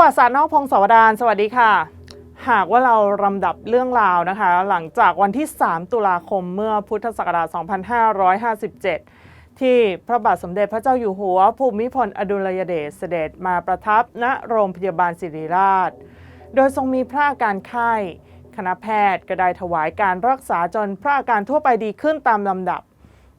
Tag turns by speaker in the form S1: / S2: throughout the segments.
S1: วัติศาสตร์นอกพงศาวดารสวัสดีค่ะ หากว่าเราลำดับเรื่องราวนะคะ หลังจากวันที่ 3 ตุลาคมเมื่อพุทธศักราช 2557 ที่พระบาทสมเด็จพระเจ้าอยู่หัว ภูมิพลอดุลยเดชเสด็จมาประทับณโรงพยาบาลศิริราช โดยทรงมีพระอาการไข้คณะแพทย์ก็ได้ถวายการรักษาจนพระอาการทั่วไปดีขึ้นตามลำดับ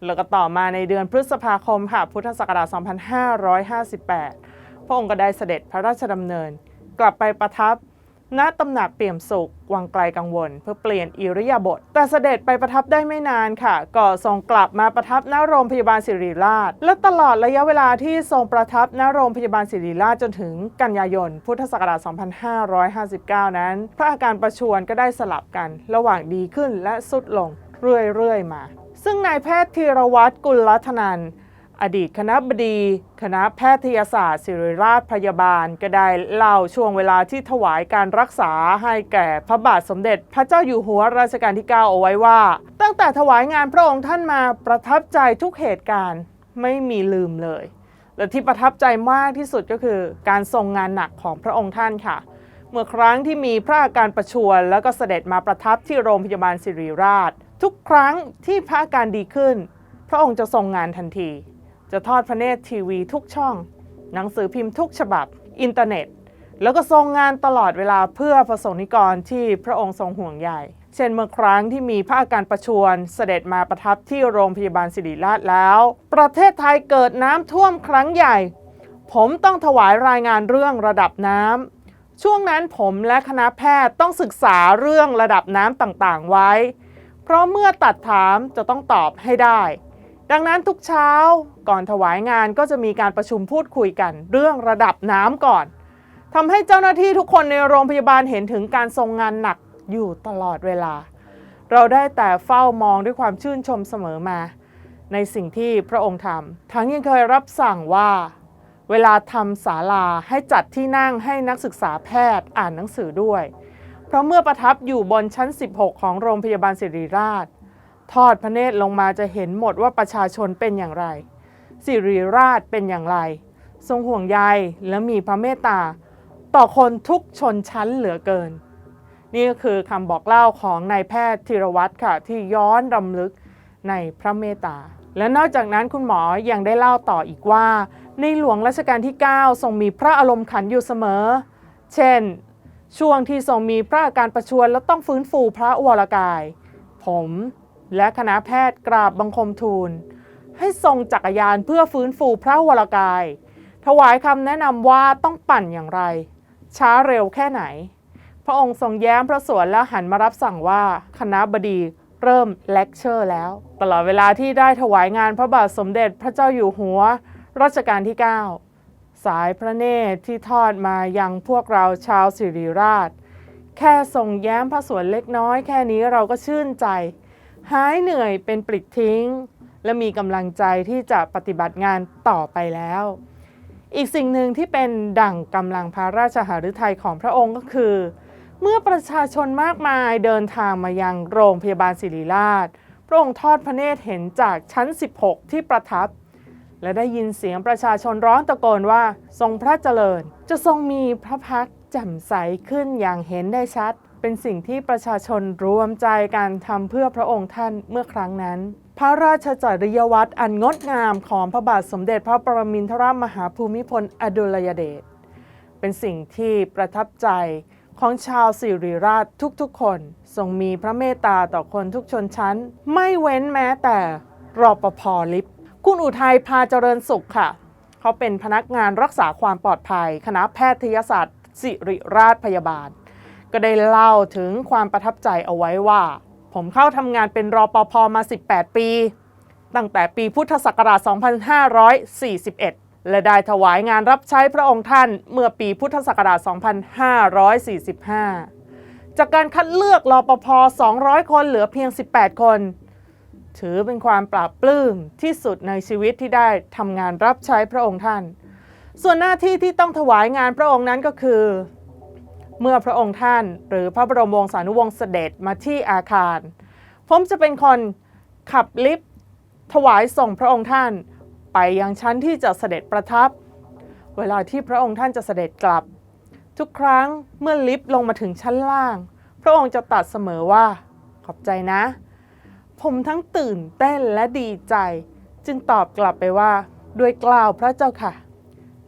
S1: แล้วก็ต่อมาในเดือนพฤษภาคมค่ะพุทธศักราช 2558 ระองค์ก็ได้เสด็จพระราชดำเนิน กลับไปประทับณตำหนักเปี่ยมสุข วังไกลกังวล เพื่อเปลี่ยนอิริยาบถแต่เสด็จไปประทับได้ไม่นานค่ะ ก็ทรงกลับมาประทับณโรงพยาบาลศิริราช และตลอดระยะเวลาที่ทรงประทับณโรงพยาบาลศิริราชจนถึงกันยายน พุทธศักราช 2559 นั้น พระอาการประชวรก็ได้สลับกัน ระหว่างดีขึ้นและสุดลงเรื่อยๆมา ซึ่งนายแพทย์ธีรวัตรกุลรัตนัน อดีตคณะบดี คณะแพทยศาสตร์ ศิริราชพยาบาล ก็ได้เล่าช่วงเวลาที่ถวายการรักษาให้แก่พระบาทสมเด็จพระเจ้าอยู่หัวรัชกาลที่ 9 เอาไว้ว่า ตั้งแต่ถวายงานพระองค์ท่านมาประทับใจทุกเหตุการณ์ไม่มีลืมเลย และที่ประทับใจมากที่สุดก็คือ การทรงงานหนักของพระองค์ท่านค่ะ เมื่อครั้งที่มีพระอาการประชวรแล้วก็เสด็จมาประทับที่โรงพยาบาลศิริราช ทุกครั้งที่พระอาการดีขึ้น พระองค์จะทรงงานทันที จะทอดพระเนตรทีวีทุกช่อง หนังสือพิมพ์ทุกฉบับ อินเทอร์เน็ต แล้วก็ทรงงานตลอดเวลาเพื่อประสงค์นิกรที่พระองค์ทรงห่วงใยเช่นเมื่อครั้งที่มีพระอาการประชวรเสด็จมาประทับที่โรงพยาบาลศิริราชแล้ว ประเทศไทยเกิดน้ำท่วมครั้งใหญ่ ผมต้องถวายรายงานเรื่องระดับน้ำช่วงนั้นผมและคณะแพทย์ต้องศึกษาเรื่องระดับน้ำต่างๆไว้ เพราะเมื่อตัดถามจะต้องตอบให้ได้ ดังนั้นทุกเช้าก่อนถวายงานก็จะมีการประชุมพูดคุยกัน เรื่องระดับน้ำก่อนทำให้เจ้าหน้าที่ทุกคนในโรงพยาบาลเห็นถึงการทรงงานหนักอยู่ตลอดเวลา เราได้แต่เฝ้ามองด้วยความชื่นชมเสมอมา ในสิ่งที่พระองค์ทำทั้งยังเคยรับสั่งว่า เวลาทำศาลาให้จัดที่นั่งให้นักศึกษาแพทย์อ่านหนังสือด้วย เพราะเมื่อประทับอยู่บนชั้น 16 ของโรงพยาบาลศิริราช ทอดพระเนตรลงมาจะเห็นหมดว่าประชาชนเป็นอย่างไร สิริราชเป็นอย่างไร ทรงห่วงใยและมีพระเมตตา ต่อคนทุกชนชั้นเหลือเกิน นี่ก็คือคำบอกเล่าของนายแพทย์ธีรวัตรค่ะ ที่ย้อนรำลึกในพระเมตตา และนอกจากนั้นคุณหมอยังได้เล่าต่ออีกว่า ในหลวงรัชกาลที่ 9 ทรงมีพระอารมณ์ขันอยู่เสมอ เช่น ช่วงที่ทรงมีพระอาการประชวรและต้องฟื้นฟูพระวรกาย ผม และคณะแพทย์กราบบังคมทูล ให้ทรงจักรยานเพื่อฟื้นฟูพระวรกาย ถวายคำแนะนำว่าต้องปั่นอย่างไร ช้าเร็วแค่ไหน พระองค์ทรงแย้มพระสวนแล้วหันมารับสั่งว่าคณะบดีเริ่มเลคเชอร์แล้ว ตลอดเวลาที่ได้ถวายงานพระบาทสมเด็จพระเจ้าอยู่หัวรัชกาลที่ 9 สายพระเนตรที่ทอดมายังพวกเราชาวสิริราช แค่ทรงแย้มพระสวนเล็กน้อยแค่นี้เราก็ชื่นใจ หายเหนื่อยเป็นปลิดทิ้ง และมีกำลังใจที่จะปฏิบัติงานต่อไปแล้ว อีกสิ่งหนึ่งที่เป็นดั่งกำลังพระราชหฤทัยของพระองค์ก็คือ เมื่อประชาชนมากมายเดินทางมายังโรงพยาบาลศิริราช พระองค์ทอดพระเนตรเห็นจากชั้น 16 ที่ประทับ และได้ยินเสียงประชาชนร้องตะโกนว่า ทรงพระเจริญ จะทรงมีพระพักแจ่มใสขึ้นอย่างเห็นได้ชัด เป็นสิ่งที่ประชาชนรวมใจกันทำเพื่อพระองค์ท่านเมื่อครั้งนั้น พระราชจริยวัตรอันงดงามของพระบาทสมเด็จพระปรมินทรมหาภูมิพลอดุลยเดชเป็นสิ่งที่ประทับใจของชาวสิริราชทุกๆ คนทรงมีพระเมตตาต่อคนทุกชนชั้น ไม่เว้นแม้แต่รอปภลิฟต์คุณอุทัยพาเจริญสุขค่ะ เขาเป็นพนักงานรักษาความปลอดภัย คณะแพทยศาสตร์ สิริราชพยาบาล ก็ได้เล่าถึงความประทับใจเอาไว้ว่า ผมเข้าทำงานเป็นรอปภมา 18 ปี ตั้งแต่ปีพุทธศักราช 2541 และได้ถวายงานรับใช้พระองค์ท่านเมื่อปีพุทธศักราช 2545 จากการคัดเลือกรอปภ 200 คนเหลือเพียง 18 คน ถือเป็นความปราบปลื้มที่สุดในชีวิตที่ได้ทำงานรับใช้พระองค์ท่าน ส่วนหน้าที่ที่ต้องถวายงานพระองค์นั้นก็คือ เมื่อพระองค์ท่านหรือพระบรมวงศานุวงศ์เสด็จมาที่อาคาร ผมจะเป็นคนขับลิฟต์ถวายส่งพระองค์ท่าน ไปยังชั้นที่จะเสด็จประทับ เวลาที่พระองค์ท่านจะเสด็จกลับ ทุกครั้งเมื่อลิฟต์ลงมาถึงชั้นล่าง พระองค์จะตัดเสมอว่า ขอบใจนะ ผมทั้งตื่นเต้นและดีใจ จึงตอบกลับไปว่า ด้วยกล่าวพระเจ้าค่ะ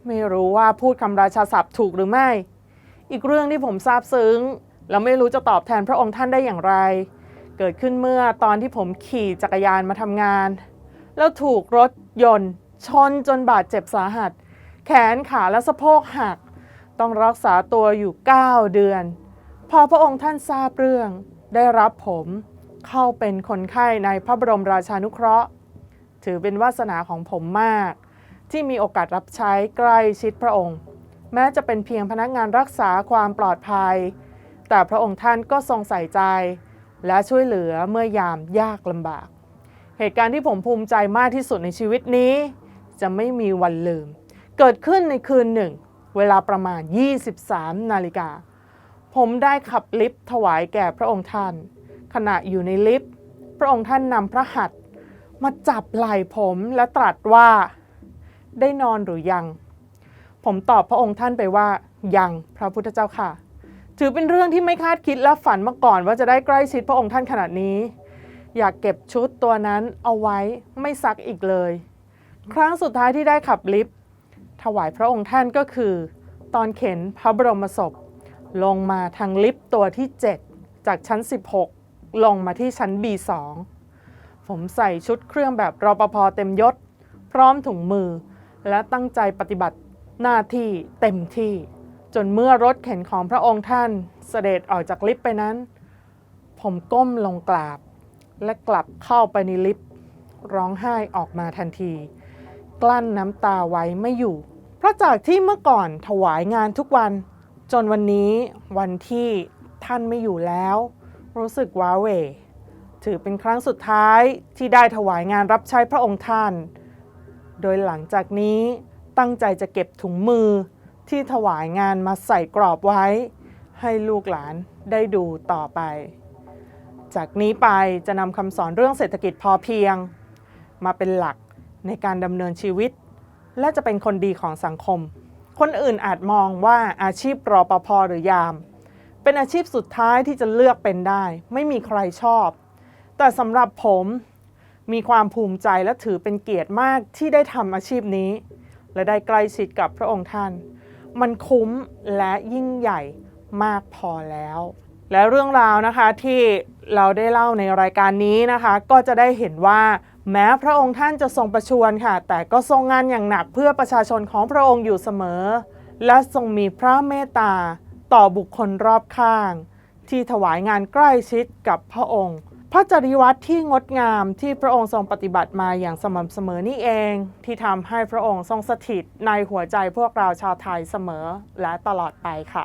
S1: ไม่รู้ว่าพูดคำราชาศัพท์ถูกหรือไม่ อีกเรื่องที่ผมซาบซึ้ง แล้วไม่รู้จะตอบแทนพระองค์ท่านได้อย่างไร เกิดขึ้นเมื่อตอนที่ผมขี่จักรยานมาทำงาน แล้วถูกรถยนต์ ชนจนบาดเจ็บสาหัส แขนขาและสะโพกหัก ต้องรักษาตัวอยู่ 9 เดือน พอพระองค์ท่านทราบเรื่อง ได้รับผมเข้าเป็นคนไข้ในพระบรมราชานุเคราะห์ ถือเป็นวาสนาของผมมาก ที่มีโอกาสรับใช้ใกล้ชิดพระองค์ แม้จะเป็นเพียงพนักงานรักษาความปลอดภัย แต่พระองค์ท่านก็ทรงใส่ใจ และช่วยเหลือเมื่อยามยากลำบาก เหตุการณ์ที่ผมภูมิใจมากที่สุดในชีวิตนี้ จะไม่มีวันลืม เกิดขึ้นในคืนหนึ่ง เวลาประมาณ 23 นาฬิกา ผมได้ขับลิฟต์ถวายแก่พระองค์ท่าน ขณะอยู่ในลิฟต์ พระองค์ท่านนำพระหัตถ์มาจับไหล่ผมและตรัสว่า ได้นอนหรือยัง ผมตอบพระองค์ท่านไปว่า ยังพระพุทธเจ้าค่ะ ถือเป็นเรื่องที่ไม่คาดคิดและฝันมาก่อนว่าจะได้ใกล้ชิดพระองค์ท่านขนาดนี้ อยากเก็บชุดตัวนั้นเอาไว้ไม่ซักอีกเลย ครั้งสุดท้ายที่ได้ขับลิฟต์ถวายพระองค์ท่านก็คือ ตอนเข็นพระบรมศพ ลงมาทางลิฟต์ตัวที่ 7 จากชั้น 16 ลงมาที่ชั้น B2 ผมใส่ชุดเครื่องแบบรปภเต็มยศ พร้อมถุงมือ และตั้งใจปฏิบัติ หน้าที่เต็มที่ จนเมื่อรถเข็นของพระองค์ท่านเสด็จออกจากลิฟต์ไปนั้น ผมก้มลงกราบ และกลับเข้าไปในลิฟต์ร้องไห้ออกมาทันที กลั้นน้ำตาไว้ไม่อยู่ เพราะจากที่เมื่อก่อนถวายงานทุกวัน จนวันนี้วันที่ท่านไม่อยู่แล้ว รู้สึกว้าเหวถือเป็นครั้งสุดท้ายที่ได้ถวายงานรับใช้พระองค์ท่าน โดยหลังจากนี้ ตั้งใจจะเก็บถุงมือที่ถวายงานมาใส่กรอบไว้ ให้ลูกหลานได้ดูต่อไป จากนี้ไปจะนำคำสอนเรื่องเศรษฐกิจพอเพียง มาเป็นหลักในการดำเนินชีวิต และจะเป็นคนดีของสังคม คนอื่นอาจมองว่าอาชีพรอปภหรือยาม เป็นอาชีพสุดท้ายที่จะเลือกเป็นได้ ไม่มีใครชอบ แต่สำหรับผมมีความภูมิใจและถือเป็นเกียรติมากที่ได้ทำอาชีพนี้ และได้ใกล้ชิดกับพระองค์ท่าน มันคุ้มและยิ่งใหญ่มากพอแล้ว และเรื่องราวนะคะที่เราได้เล่าในรายการนี้นะคะ ก็จะได้เห็นว่าแม้พระองค์ท่านจะทรงประชวรค่ะ แต่ก็ทรงงานอย่างหนักเพื่อประชาชนของพระองค์อยู่เสมอ และทรงมีพระเมตตาต่อบุคคลรอบข้าง ที่ถวายงานใกล้ชิดกับพระองค์ พระจริยวัตรที่งดงามที่พระองค์ทรงปฏิบัติมาอย่างสม่ำเสมอนี่เอง ที่ทำให้พระองค์ทรงสถิตในหัวใจพวกเราชาวไทยเสมอและตลอดไปค่ะ